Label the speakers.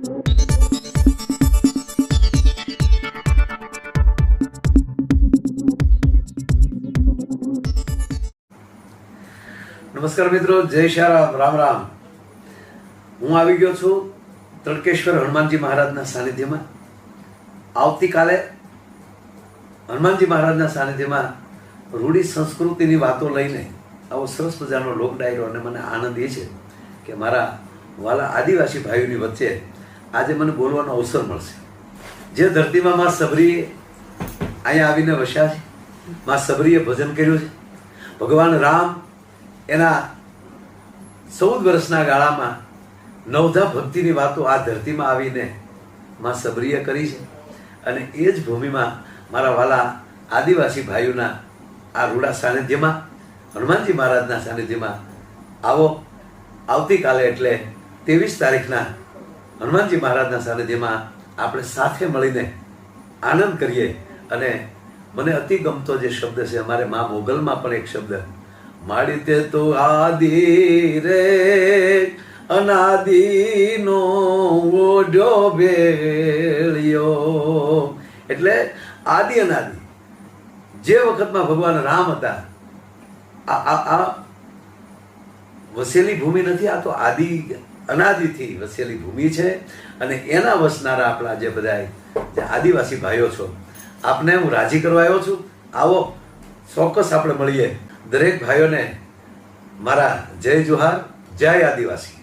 Speaker 1: નમસ્કાર મિત્રો, જય શારામ, રામ રામ. હું આવી ગયો છું તડકેશ્વર હનુમાનજી મહારાજના સાનિધ્યમાં. આવતીકાલે હનુમાનજી મહારાજના સાનિધ્યમાં રૂઢી સંસ્કૃતિની વાતો લઈને આવો સરસ મજાનો લોક ડાયરો અને મને આનંદ એ છે કે મારા વાલા આદિવાસી ભાઈઓની વચ્ચે આજે મને બોલવાનો અવસર મળશે. જે ધરતીમાં માં સબરીએ અહીંયા આવીને વસ્યા છે, માં સબરીએ ભજન કર્યું છે, ભગવાન રામ એના ચૌદ વર્ષના ગાળામાં નવધા ભક્તિની વાતો આ ધરતીમાં આવીને માં સબરીએ કરી છે. અને એ જ ભૂમિમાં મારા વાલા આદિવાસી ભાઈઓના આ રૂડા સાનિધ્યમાં, હનુમાનજી મહારાજના સાનિધ્યમાં આવો. આવતીકાલે એટલે ત્રેવીસ તારીખના હનુમાનજી મહારાજના સાનિધ્યમાં આપણે સાથે મળીને આનંદ કરીએ અને મને અતિ ગમતો જે શબ્દ છે, અમારે મા મોગલમાં પણ એક શબ્દ માડી તે તો આદિ રે, અનાદિનો ઓઢો ભેળ્યો. એટલે આદિ અનાદિ. જે વખતમાં ભગવાન રામ હતા આ આ વસેલી ભૂમિ નથી, આ તો આદિ અનાદિથી વસેલી ભૂમિ છે અને એના વસનારા આપણા જે બધા જે આદિવાસી ભાઈઓ છો, આપને હું રાજી કરવા આવ્યો છું. આવો, ચોક્કસ આપણે મળીએ. દરેક ભાઈઓને મારા જય જુહાર, જય આદિવાસી.